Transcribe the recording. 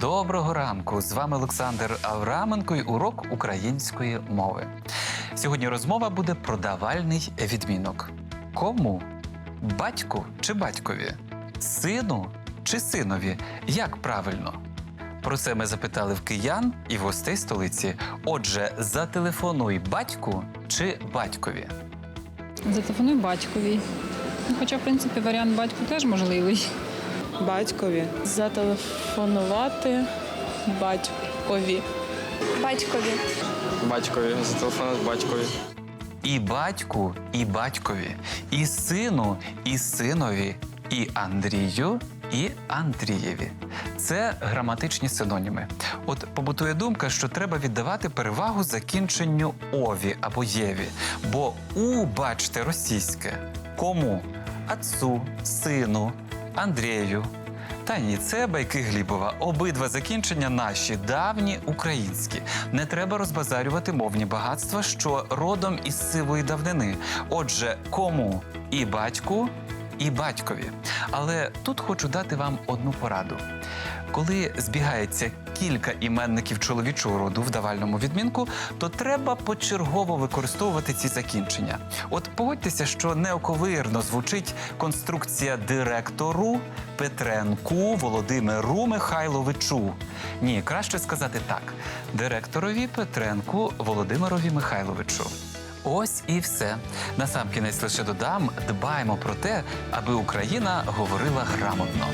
Доброго ранку! З вами Олександр Авраменко і урок української мови. Сьогодні розмова буде про давальний відмінок. Кому? Батьку чи батькові? Сину чи синові? Як правильно? Про це ми запитали в киян і в гостей столиці. Отже, зателефонуй батьку чи батькові. Зателефонуй батькові. Ну, Хоча, в принципі, варіант батьку теж можливий. Батькові. Зателефонувати батькові. Батькові. Батькові, зателефонувати батькові. І батьку, і батькові, і сину, і синові, і Андрію, і Андрієві. Це граматичні синоніми. От побутує думка, що треба віддавати перевагу закінченню ові або єві. Бо у, бачте, російське. Кому? Отцу, сину, Андрію. Та ні, це байки Глібова. Обидва закінчення наші, давні українські. Не треба розбазарювати мовні багатства, що родом із сивої давнини. Отже, кому і батьку, і батькові. Але тут хочу дати вам одну пораду. Коли збігається кілька іменників чоловічого роду в давальному відмінку, то треба почергово використовувати ці закінчення. От погодьтеся, що неоковирно звучить конструкція директору Петренку Володимиру Михайловичу. Ні, краще сказати так: директорові Петренку Володимирові Михайловичу. Ось і все. Насамкінець лише додам: дбаємо про те, аби Україна говорила грамотно.